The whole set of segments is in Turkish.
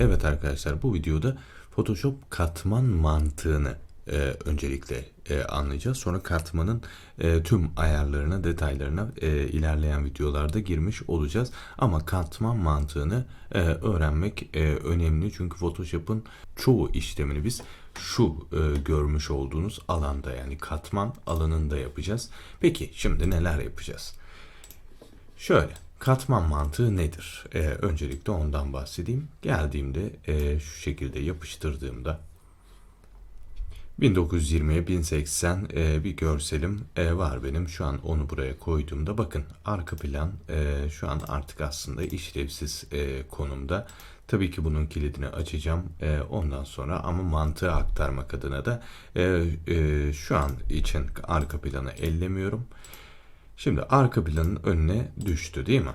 Evet arkadaşlar bu videoda Photoshop katman mantığını e, öncelikle e, anlayacağız. Sonra katmanın e, tüm ayarlarına, detaylarına e, ilerleyen videolarda girmiş olacağız. Ama katman mantığını e, öğrenmek e, önemli. Çünkü Photoshop'un çoğu işlemini biz şu e, görmüş olduğunuz alanda yani katman alanında yapacağız. Peki şimdi neler yapacağız? Şöyle, katman mantığı nedir? Ee, öncelikle ondan bahsedeyim. Geldiğimde e, şu şekilde yapıştırdığımda 1920'ye 1080 e, bir görselim e, var benim. Şu an onu buraya koyduğumda bakın arka plan e, şu an artık aslında işlevsiz e, konumda. Tabii ki bunun kilidini açacağım e, ondan sonra ama mantığı aktarmak adına da e, e, şu an için arka planı ellemiyorum. Şimdi arka planın önüne düştü değil mi?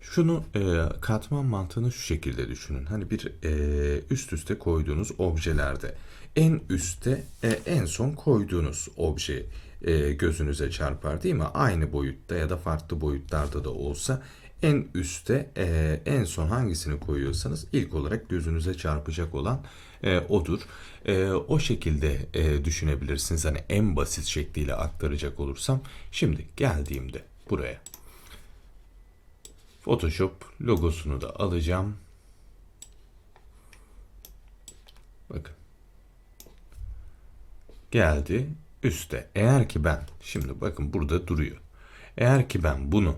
Şunu e, katman mantığını şu şekilde düşünün. Hani bir e, üst üste koyduğunuz objelerde en üstte e, en son koyduğunuz obje e, gözünüze çarpar değil mi? Aynı boyutta ya da farklı boyutlarda da olsa en üstte e, en son hangisini koyuyorsanız ilk olarak gözünüze çarpacak olan e, odur. E, o şekilde e, düşünebilirsiniz. Hani en basit şekliyle aktaracak olursam. Şimdi geldiğimde buraya Photoshop logosunu da alacağım. Bakın. Geldi üstte. Eğer ki ben şimdi bakın burada duruyor. Eğer ki ben bunu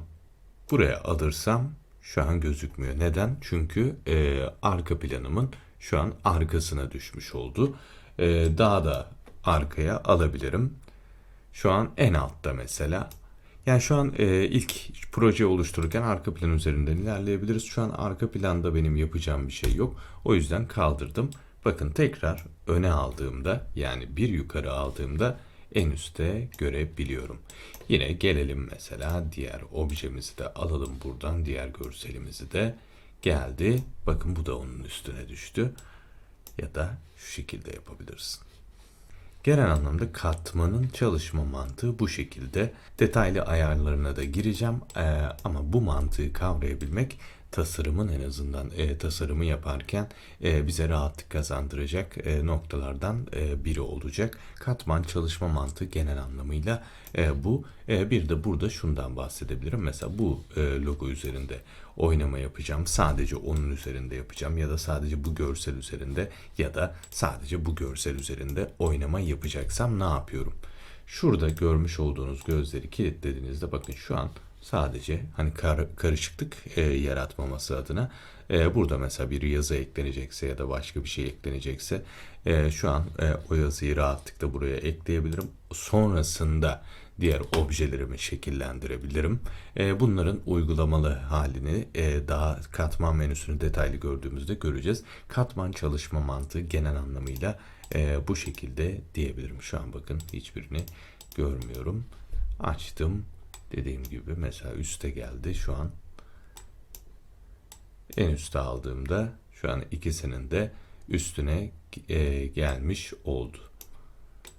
buraya alırsam şu an gözükmüyor. Neden? Çünkü e, arka planımın şu an arkasına düşmüş oldu. E, daha da arkaya alabilirim. Şu an en altta mesela. Yani şu an e, ilk proje oluştururken arka plan üzerinden ilerleyebiliriz. Şu an arka planda benim yapacağım bir şey yok. O yüzden kaldırdım. Bakın tekrar öne aldığımda yani bir yukarı aldığımda en üstte görebiliyorum. Yine gelelim mesela diğer objemizi de alalım buradan. Diğer görselimizi de geldi. Bakın bu da onun üstüne düştü. Ya da şu şekilde yapabilirsin. Genel anlamda katmanın çalışma mantığı bu şekilde. Detaylı ayarlarına da gireceğim Ee, ama bu mantığı kavrayabilmek tasarımın en azından e, tasarımı yaparken e, bize rahatlık kazandıracak e, noktalardan e, biri olacak. Katman çalışma mantığı genel anlamıyla e, bu. E, bir de burada şundan bahsedebilirim. Mesela bu e, logo üzerinde oynama yapacağım. Sadece onun üzerinde yapacağım ya da sadece bu görsel üzerinde ya da sadece bu görsel üzerinde oynama yapacaksam ne yapıyorum? Şurada görmüş olduğunuz gözleri kilitlediğinizde bakın şu an sadece hani kar- karışıklık e, yaratmaması adına e, burada mesela bir yazı eklenecekse ya da başka bir şey eklenecekse e, şu an e, o yazıyı rahatlıkla buraya ekleyebilirim. Sonrasında diğer objelerimi şekillendirebilirim. E, bunların uygulamalı halini e, daha katman menüsünü detaylı gördüğümüzde göreceğiz. Katman çalışma mantığı genel anlamıyla e, bu şekilde diyebilirim. Şu an bakın hiçbirini görmüyorum. Açtım. Dediğim gibi mesela üste geldi şu an. En üste aldığımda şu an ikisinin de üstüne e, gelmiş oldu.